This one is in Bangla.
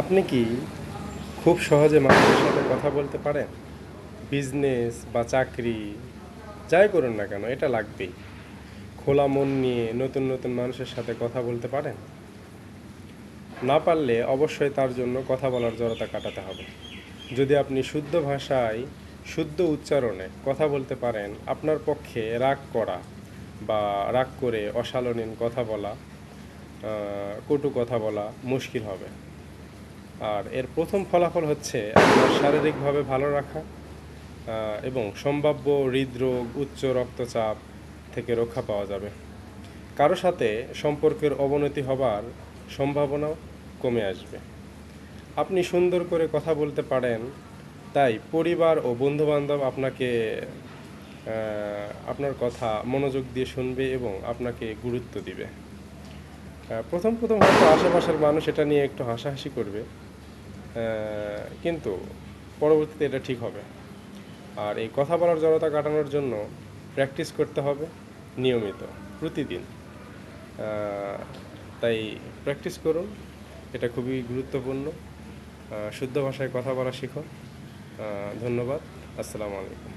আপনি কি খুব সহজে মানুষের সাথে কথা বলতে পারেন? বিজনেস বা চাকরি, যাই করুন না কেন, এটা লাগবেই। খোলা মন নিয়ে নতুন নতুন মানুষের সাথে কথা বলতে পারেন? না পারলে অবশ্যই তার জন্য কথা বলার জড়তা কাটাতে হবে। যদি আপনি শুদ্ধ ভাষায়, শুদ্ধ উচ্চারণে কথা বলতে পারেন, আপনার পক্ষে রাগ করা বা রাগ করে অশালীন কথা বলা কটু কথা বলা মুশকিল হবে। আর এর প্রথম ফলাফল হচ্ছে আপনার শারীরিকভাবে ভালো রাখা এবং সম্ভাব্য হৃদরোগ, উচ্চ রক্তচাপ থেকে রক্ষা পাওয়া যাবে। কারও সাথে সম্পর্কের অবনতি হবার সম্ভাবনাও কমে আসবে। আপনি সুন্দর করে কথা বলতে পারেন, তাই পরিবার ও বন্ধুবান্ধব আপনাকে আপনার কথা মনোযোগ দিয়ে শুনবে এবং আপনাকে গুরুত্ব দিবে। প্রথম প্রথম হয়তো আশেপাশের মানুষ এটা নিয়ে একটু হাসাহাসি করবে। কিন্তু পরবর্তীতে এটা ঠিক হবে। আর এই কথা বলার জড়তা কাটানোর জন্য প্র্যাকটিস করতে হবে নিয়মিত, প্রতিদিন। তাই প্র্যাকটিস করুন, এটা খুবই গুরুত্বপূর্ণ। শুদ্ধ ভাষায় কথা বলা শিখুন। ধন্যবাদ। আসসালামু আলাইকুম।